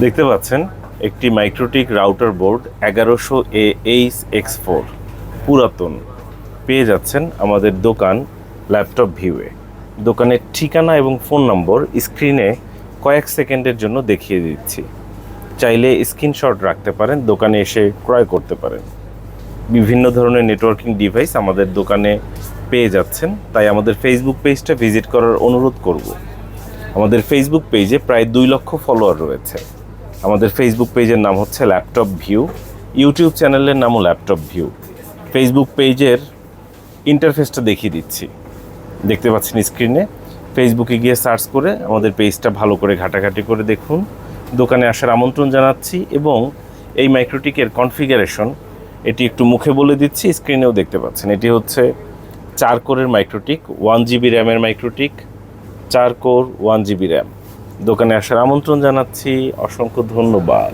দেখতে পাচ্ছেন, একটি মাইক্রোটিক রাউটার বোর্ড এগারোশো এ এইচ এক্স ফোর পুরাতন। পেয়ে যাচ্ছেন আমাদের দোকান ল্যাপটপ ভিউয়ে দোকানের ঠিকানা এবং ফোন নম্বর স্ক্রিনে কয়েক সেকেন্ডের জন্য দেখিয়ে দিচ্ছি। চাইলে স্ক্রিনশট রাখতে পারেন, দোকানে এসে ক্রয় করতে পারেন। বিভিন্ন ধরনের নেটওয়ার্কিং ডিভাইস আমাদের দোকানে পেয়ে যাচ্ছেন, তাই আমাদের ফেসবুক পেজটা ভিজিট করার অনুরোধ করব। আমাদের ফেসবুক পেজে প্রায় দুই লক্ষ ফলোয়ার রয়েছে। আমাদের ফেসবুক পেজের নাম হচ্ছে ল্যাপটপ ভিউ ইউটিউব চ্যানেলের নামও ল্যাপটপ ভিউ ফেসবুক পেজের ইন্টারফেসটা দেখিয়ে দিচ্ছি। দেখতে পাচ্ছেন স্ক্রিনে ফেসবুকে গিয়ে সার্চ করে আমাদের পেজটা ভালো করে ঘাটাঘাটি করে দেখুন। দোকানে আসার আমন্ত্রণ জানাচ্ছি এবং এই মাইক্রোটিকের কনফিগারেশন এটি একটু মুখে বলে দিচ্ছি স্ক্রিনেও দেখতে পাচ্ছেন। এটি হচ্ছে চার কোরের মাইক্রোটিক ওয়ান জিবি র্যামের মাইক্রোটিক চার কোর ওয়ান জিবি র্যাম দোকানে আসার আমন্ত্রণ জানাচ্ছি অসংখ্য ধন্যবাদ।